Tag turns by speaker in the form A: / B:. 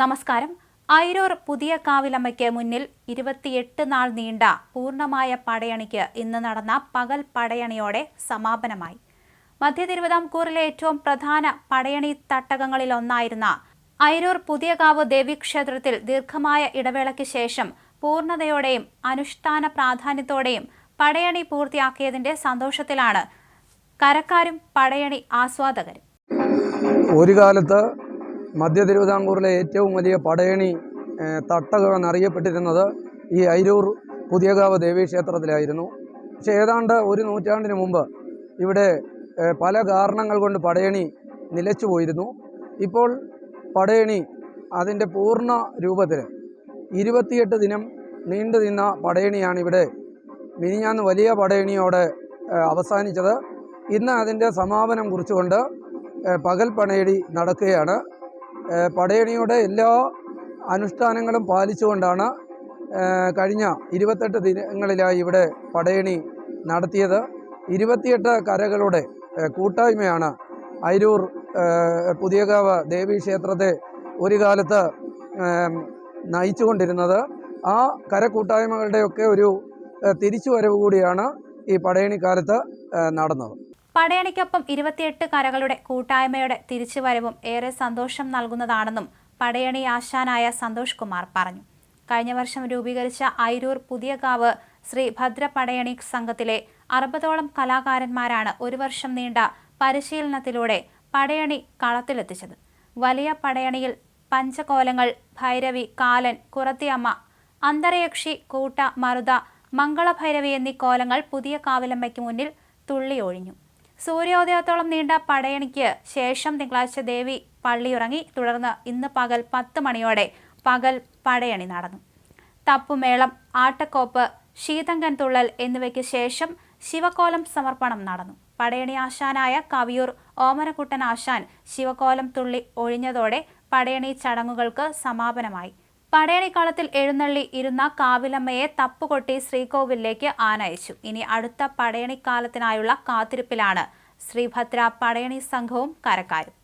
A: നമസ്കാരം. ഐരൂർ പുതിയ കാവിലമ്മയ്ക്ക് മുന്നിൽ ഇരുപത്തിയെട്ട് നാൾ നീണ്ട പൂർണമായ പടയണിക്ക് ഇന്ന് നടന്ന പകൽ പടയണിയോടെ സമാപനമായി. മധ്യ തിരുവിതാംകൂറിലെ ഏറ്റവും പ്രധാന പടയണി തട്ടകങ്ങളിലൊന്നായിരുന്ന ഐരൂർ പുതിയകാവ് ദേവീക്ഷേത്രത്തിൽ ദീർഘമായ ഇടവേളയ്ക്ക് ശേഷം പൂർണതയോടെയും അനുഷ്ഠാന പ്രാധാന്യത്തോടെയും പടയണി പൂർത്തിയാക്കിയതിന്റെ സന്തോഷത്തിലാണ് കരക്കാരും പടയണി ആസ്വാദകരും.
B: ഒരു കാലത്ത് മധ്യ തിരുവിതാംകൂറിലെ ഏറ്റവും വലിയ പടയണി തട്ടകമെന്നറിയപ്പെട്ടിരുന്നത് ഈ അയിരൂർ പുതിയകാവ് ദേവീക്ഷേത്രത്തിലായിരുന്നു. പക്ഷേ ഏതാണ്ട് ഒരു നൂറ്റാണ്ടിന് മുമ്പ് ഇവിടെ പല കാരണങ്ങൾ കൊണ്ട് പടയണി നിലച്ചു പോയിരുന്നു. ഇപ്പോൾ പടയണി അതിന്റെ പൂർണ രൂപത്തിൽ ഇരുപത്തിയെട്ട് ദിനം നീണ്ടു നിന്ന പടയണിയാണ് ഇവിടെ മിനിഞ്ഞാന്ന് വലിയ പടയണിയോടെ അവസാനിച്ചത്. ഇന്ന് അതിന്റെ സമാപനം കുറിച്ചുകൊണ്ട് പകൽ പണയടി നടക്കുകയാണ്. പടയണിയുടെ എല്ലാ അനുഷ്ഠാനങ്ങളും പാലിച്ചുകൊണ്ടാണ് കഴിഞ്ഞ ഇരുപത്തെട്ട് ദിനങ്ങളിലായി ഇവിടെ പടയണി നടത്തിയത്. ഇരുപത്തിയെട്ട് കരകളുടെ കൂട്ടായ്മയാണ് അയിരൂർ പുതിയകാവ് ദേവീക്ഷേത്രത്തെ ഒരു കാലത്ത് നയിച്ചുകൊണ്ടിരുന്നത്. ആ കരക്കൂട്ടായ്മകളുടെയൊക്കെ ഒരു തിരിച്ചുവരവ് കൂടിയാണ് ഈ പടയണിക്കാലത്ത് നടന്നത്.
A: പടയണിക്കൊപ്പം ഇരുപത്തിയെട്ട് കരകളുടെ കൂട്ടായ്മയുടെ തിരിച്ചുവരവും ഏറെ സന്തോഷം നൽകുന്നതാണെന്നും പടയണി ആശാനായ സന്തോഷ് കുമാർ പറഞ്ഞു. കഴിഞ്ഞ വർഷം രൂപീകരിച്ച ഐരൂർ പുതിയകാവ് ശ്രീ ഭദ്ര പടയണി സംഘത്തിലെ അറുപതോളം കലാകാരന്മാരാണ് ഒരു വർഷം നീണ്ട പരിശീലനത്തിലൂടെ പടയണി കളത്തിലെത്തിച്ചത്. വലിയ പടയണിയിൽ പഞ്ചകോലങ്ങൾ ഭൈരവി കാലൻ കുറത്തിയമ്മ അന്തരയക്ഷി കൂട്ട മറുത മംഗളഭൈരവി എന്നീ കോലങ്ങൾ പുതിയ കാവിലമ്മയ്ക്ക് മുന്നിൽ തുള്ളി ഒഴിഞ്ഞു സൂര്യോദയത്തോളം നീണ്ട പടയണിക്ക് ശേഷം തിങ്കളാഴ്ച ദേവി പള്ളിയുറങ്ങി. തുടർന്ന് ഇന്ന് പകൽ പത്ത് മണിയോടെ പകൽ പടയണി നടന്നു. തപ്പുമേളം ആട്ടക്കോപ്പ് ശീതങ്കൻ തുള്ളൽ എന്നിവയ്ക്ക് ശേഷം ശിവകോലം സമർപ്പണം നടന്നു. പടയണി ആശാനായ കവിയൂർ ഓമനക്കുട്ടൻ ആശാൻ ശിവകോലം തുള്ളി ഒഴിഞ്ഞതോടെ പടയണി ചടങ്ങുകൾക്ക് സമാപനമായി. പടയണിക്കളത്തിൽ എഴുന്നള്ളി ഇരുന്ന കാവിലമ്മയെ തപ്പുകൊട്ടി ശ്രീകോവിലേക്ക് ആനയിച്ചു. ഇനി അടുത്ത പടയണിക്കാലത്തിനായുള്ള കാത്തിരിപ്പിലാണ് ശ്രീഭദ്ര പടയണി സംഘവും കരക്കാരും.